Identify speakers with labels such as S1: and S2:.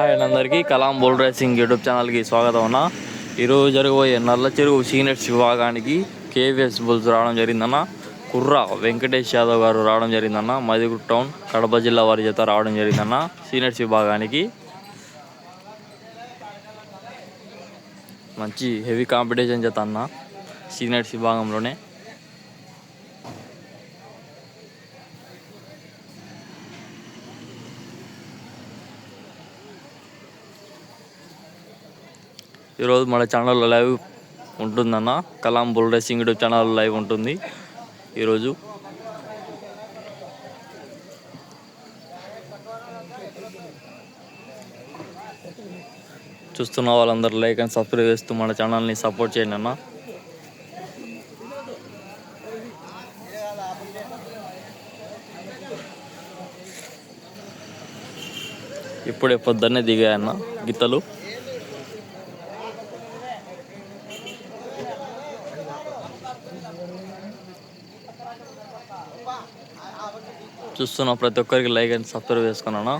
S1: Hi అండి అందరికీ. కలాం బోల్ racing YouTube ఛానల్కి స్వాగతం అన్న. ఈరోజు జరగబోయే నల్ల చెరువు సీనియర్స్ విభాగానికి కేవీఎస్ బుల్స్ రావడం జరిగిందన్న. కుర్ర వెంకటేష్ యాదవ్ గారు రావడం జరిగిందన్న. మదిగుడ్ టౌన్ కడప జిల్లా వారి చేత రావడం జరిగిందన్న. సీనియర్స్ విభాగానికి మంచి హెవీ కాంపిటీషన్ చేత అన్న సీనియర్స్ విభాగంలోనే. ఈరోజు మన ఛానల్లో లైవ్ ఉంటుందన్న. Kalam bull racing YouTube channel live ఉంటుంది. ఈరోజు చూస్తున్న వాళ్ళందరూ లైక్ అండ్ సబ్స్క్రైబ్ చేస్తూ మన ఛానల్ని సపోర్ట్ చేయండి అన్న. ఇప్పుడే పొద్దున్నే దిగాయన్న గీతలు చూస్తున్న ప్రతి ఒక్కరికి లైక్ అండ్ సబ్స్క్రైబ్ చేసుకున్నాను?